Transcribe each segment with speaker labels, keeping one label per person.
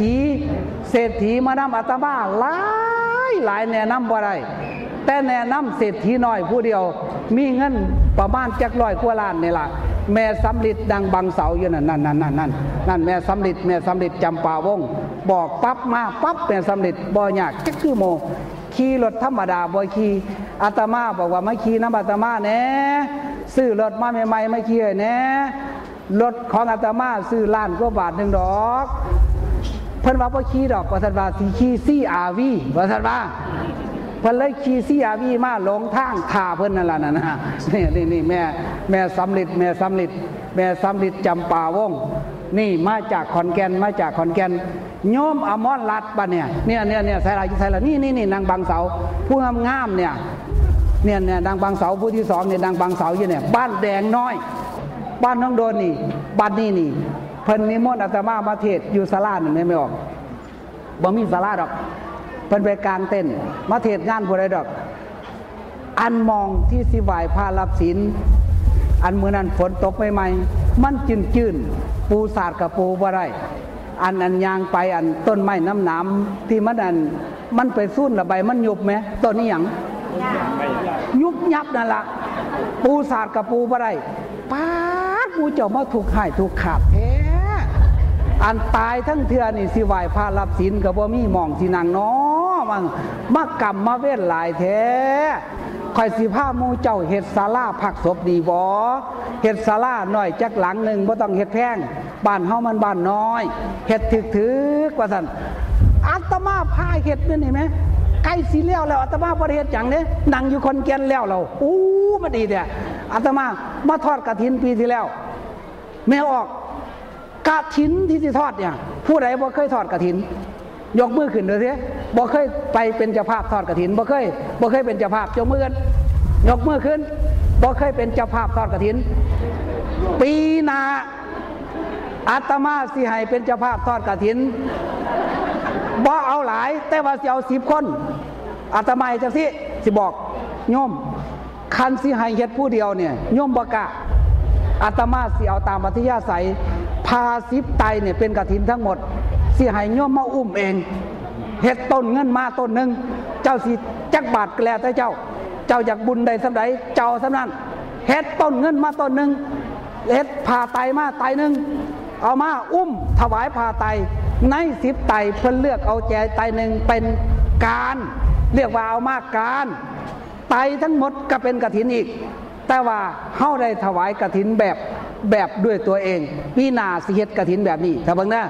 Speaker 1: ฐีเศรษฐีมานำอาตมาหลายหลายแนะนำบ่ได้แต่แนะนำเศรษฐีน้อยผู้เดียว มีเงินประมาณจักร้อยกว่าล้านนี่ล่ะแม่สำลิดดังบังเสาอยู่นั่นนั่นนั่นนั่นนั่นนั่นแม่สำลิดแม่สำลิดจำปาวง บอกปั๊บมาปั๊บแม่สำลิดบ่ยากจักคือโมขี่รถธรรมดาบ่ขี่อาตมาบอกว่าไม่ขี่น้ำอาตมาแน่ซื้อรถมาใหม่ๆไม่ขี่แน่รถของอาตมาซื้อล้านกว่าบาทหนึ่งดอก พิ่นว่าบ่ขี่ดอกว่าซั่นว่าสิขี่ซี่อาวีว่าซั่นว่าเพิ่นเลยขี่ซี่อาวีมาหลงทางท่าเพิ่นนั่นล่ะนั่นะนี่นี่นี่แม่แม่สำลิดแม่สำลิดแม่สำลิดจำปาวงนี่มาจากขอนแก่นมาจากขอนแก่นโยมอมรรัตน์บัดเนี่ยเนี่ยเนี่ยเนี่ยใส่ลายใส่ละนี่นี่นี่นางบางเสาผู้งามงามเนี่ยเนี่ยเนี่ยนางบางเสาผู้ที่สองเนี่ยนางบางเสาอยู่เนี่ยบ้านแดงน้อย บ้านน้องโดนนี่บ้านนี่นี่ เพิ่นนิมนต์อาตมามาเทศอยู่ศาลานี่ไม่ไม่ออกบ่มีศาลาดอก เพิ่นไปกลางเต้นมาเทศงานผู้ใดดอก อันมองที่สิไหวพารับศีลอันเมื่อนั้นฝนตกใหม่ๆมันจืนจืนปูสาดกับปูบ่ได้อันอันยางไปอันต้นไม้น้ำหนามที่มันอันมันไปสู้ระใบมันยุบไหมต้นนี้ยังยุบยับนั่นละปูสาดกับปูบ่ได้ป้าดกูเจ้ามาถูกหายถูกขาดแท้ อันตายทั้งเทือนี่สิไหวพารับศีลกับบ่มีมองสินางนาะมังมากรรมมาเวทหลายแท้คอยสิผ้ามูเจ้าเฮ็ดศาลาผักศพดีบ่เฮ็ดศาลาหน่อยจักหลังหนึ่งบ่ต้องเฮ็ดแพงบ้านเฮามันบ้านน้อยเฮ็ดถึกๆว่าซั่นอาตมาพาเฮ็ดนี่นี่ไหมใกล้สีเลี้ยวแล้วอาตมาประเทศจังเนี่ยนั่งอยู่คนแก่นแล้วเราอู้มาดีเนี่ยอาตมามาทอดกระถินปีที่แล้ว แม่ออก กะถินที่ที่ทอดเนี่ย ผู้ใดบ่เคยทอดกะถิน ยกมือขึ้นเลยสิบ่เคยไปเป็นเจ้าภาพทอดกะถินบ่เคยบ่เคยเป็นเจ้าภาพยกมือขึ้นยกมือขึ้นบ่เคยเป็นเจ้าภาพทอดกะถิน ปีนาอาตมาสิให้เป็นเจ้าภาพทอดกะถินบ่เอาหลาย แต่ว่าสิเอาสิบคนอาตมาจังสิสิบอกโยมคันสิให้เฮ็ดผู้เดียวเนี่ยโยมบ่กะอาตมาสิเอาตามปัทยาศัย พาสิบไตเนี่ยเป็นกฐินทั้งหมดสิให้โยมมาอุ้มเองเฮ็ดต้นเงินมาต้นหนึ่งเจ้าสิจักบาทแกลแต่เจ้า เจ้าอยากบุญใดสำใดเจ้าสำนั้นเฮ็ดต้นเงินมาต้นหนึ่งเฮ็ดผ่าไตมาไตหนึ่งเอามาอุ้มถวายผ่าไตในสิบไตเพิ่นเลือกเอาแจไตหนึ่งเป็นการ เรียกว่าเอามาการ ไตทั้งหมดก็เป็นกฐินอีก แต่ว่าเฮาได้ถวายกฐินแบบ แบบด้วยตัวเอง ปีนาเสิเฮ็ดกฐินแบบนี้ถ้าบิ่งนะ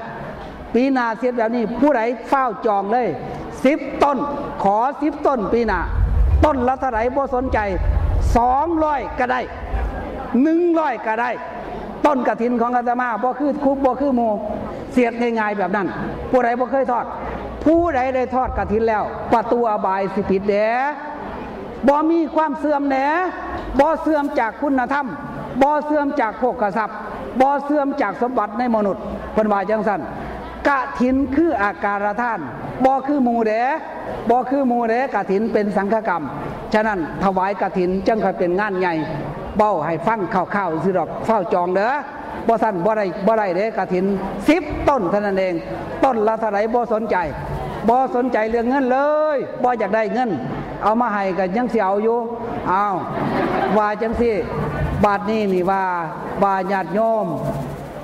Speaker 1: ปีนาเสียดแบบนี้ ผู้ใดเฝ้าจองเลยสิบต้น ขอสิบต้น ปีนาต้นละเท่าไหร่บ่สนใจสองร้อยก็ได้หนึ่งร้อยก็ได้ ต้นกระถินของอาตมาบ่คือคุบบ่คือโมเสียดง่ายๆแบบนั้น ผู้ใดบ่เคยทอด ผู้ใดได้ทอดกระถินแล้ว ประตูอบายสิปิดแดบ่มีความเสื่อมแหนบ่เสื่อมจากคุณธรรม บ่เสื่อมจากโภคทรัพย์บ่เสื่อมจากสมบัติในมนุษย์เพิ่นว่าจังซั่นกะถินคืออาการท่านบ่คือหมูเดบ่คือหมูเดกะถินเป็นสังฆกรรม ฉะนั้นถวายกะถินจังค่อยเป็นงานใหญ่เบ้าให้ฟังข่าวๆสิดอกเฝ้าจองเด้อบ่สั่นบ่ได้บ่ได้เด้กะถินสิบต้นเท่านั้นเอง ต้นละเท่าไหร่บ่สนใจบ่สนใจเรื่องเงินเลยบ่อยากได้เงิน เอามาให้ก็ยังสิเอาอยู่อ้าวว่าจังสิ บาดนี้นี่ว่าว่าญาติโยม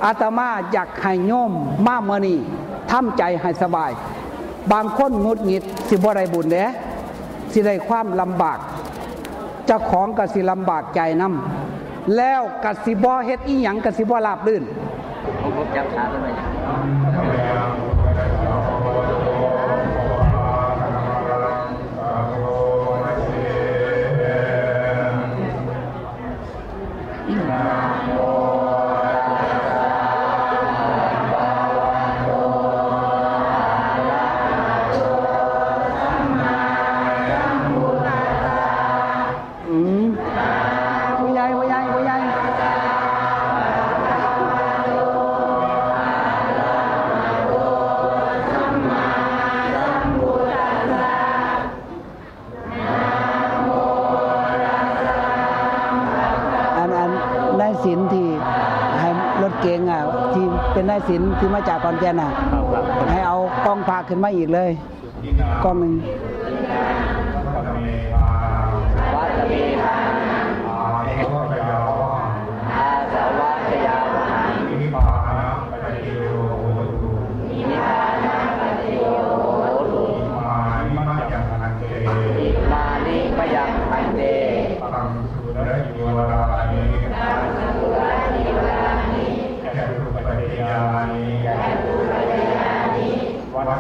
Speaker 1: อาตมาอยากให้โยมมามื่อนี้ทำใจให้สบาย บางคนงุดหงิดสิบ่ได้บุญเด้สิได้ความลำบากเจ้าของกสิลำบากใจนำแล้วกสิบ่เฮ็ดอีหยังกสิบ่ราบรื่น
Speaker 2: ผมจำช้าได้ไม
Speaker 1: ให้รถเก๋งอะที่เป็นนายสินที่มาจากกอนแก่นอะ
Speaker 2: ครับครับ
Speaker 1: ให้เอาพาขึ้นมาอีกเลยกล้องหนึ่ง
Speaker 2: วัตเมธาอาสาวะชยาวหังนิพพานาปัจโยโหตุอิมานิมยังพันเต
Speaker 3: วัดสิกา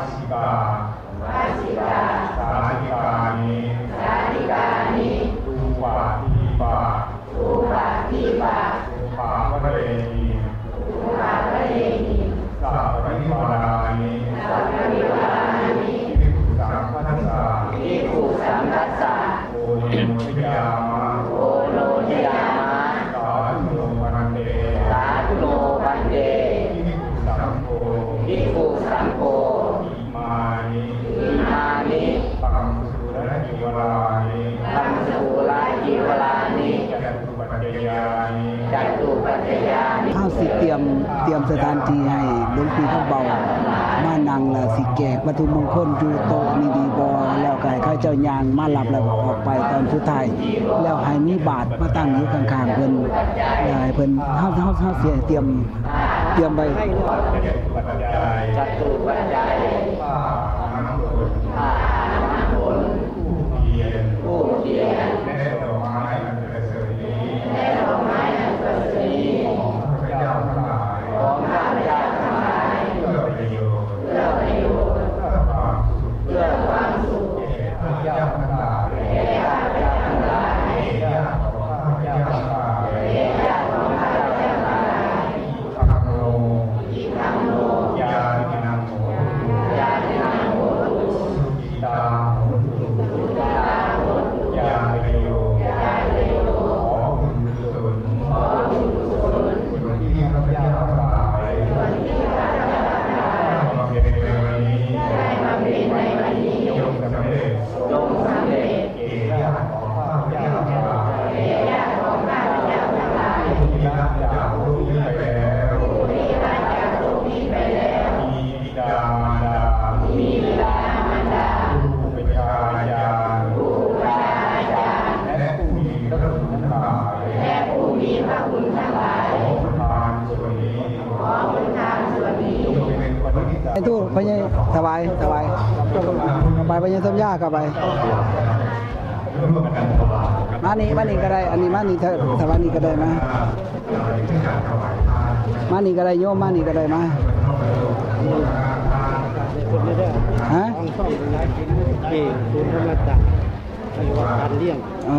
Speaker 3: วัด สิเตรียมเตรีย
Speaker 1: มสถานที่ให้หลวงพี่เขาเบามานั่งละสิแจกวัตถุมงคลอยู่โต๊ะนี่ดีบอแล้วก็ให้าเจ้ายางมารับแล้วก็ออกไปตอนสุดท้ายแล้วให้มีบาทมาตั้งอยู่ข้างๆเพิ่นแล้เพิ่นเฮาเฮาเฮาเสิให้เตรียมเตรียมไว้
Speaker 3: ปัจจัย
Speaker 2: จัตุปัจจัย
Speaker 3: ปณิสา
Speaker 1: ไอ้ตู้พญถวายถวายเข้าไปพญสมญาเข้าไป
Speaker 3: ร่วมกันถวาย
Speaker 1: มานี่มานี่ก็ได้ อันนี้มานี่ถถวายนี่ก็ได้มา
Speaker 3: ที่การถวายทาน
Speaker 1: มานี่ก็ได้โยมมานี่ก็ได้มาฮะ
Speaker 4: ต้องซ่อมเป็นร้านกินที่ศูนย์ธรรมจักรปฏิวัติการเลี้ยง
Speaker 1: อ๋อ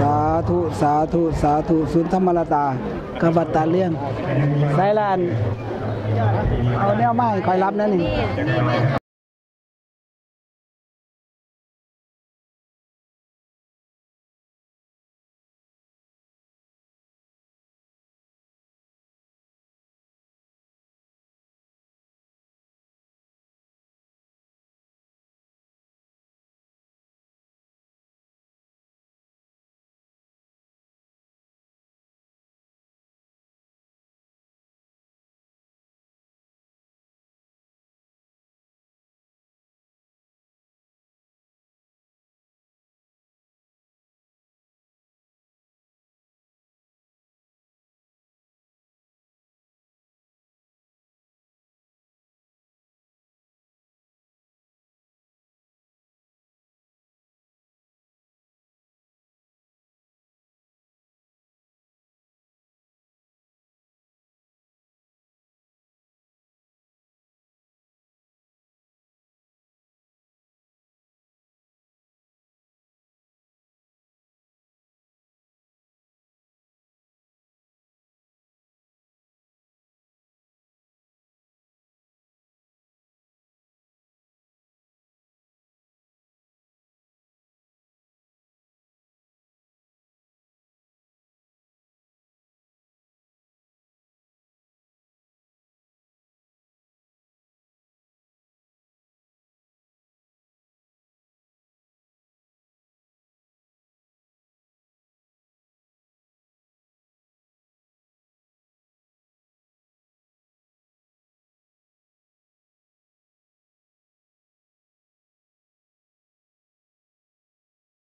Speaker 1: สาธุสาธุสาธุสุนธรรมรตากับบัตตาเลี่ยงไซลาน เอาแนวไม้คอยรับนั่นนี่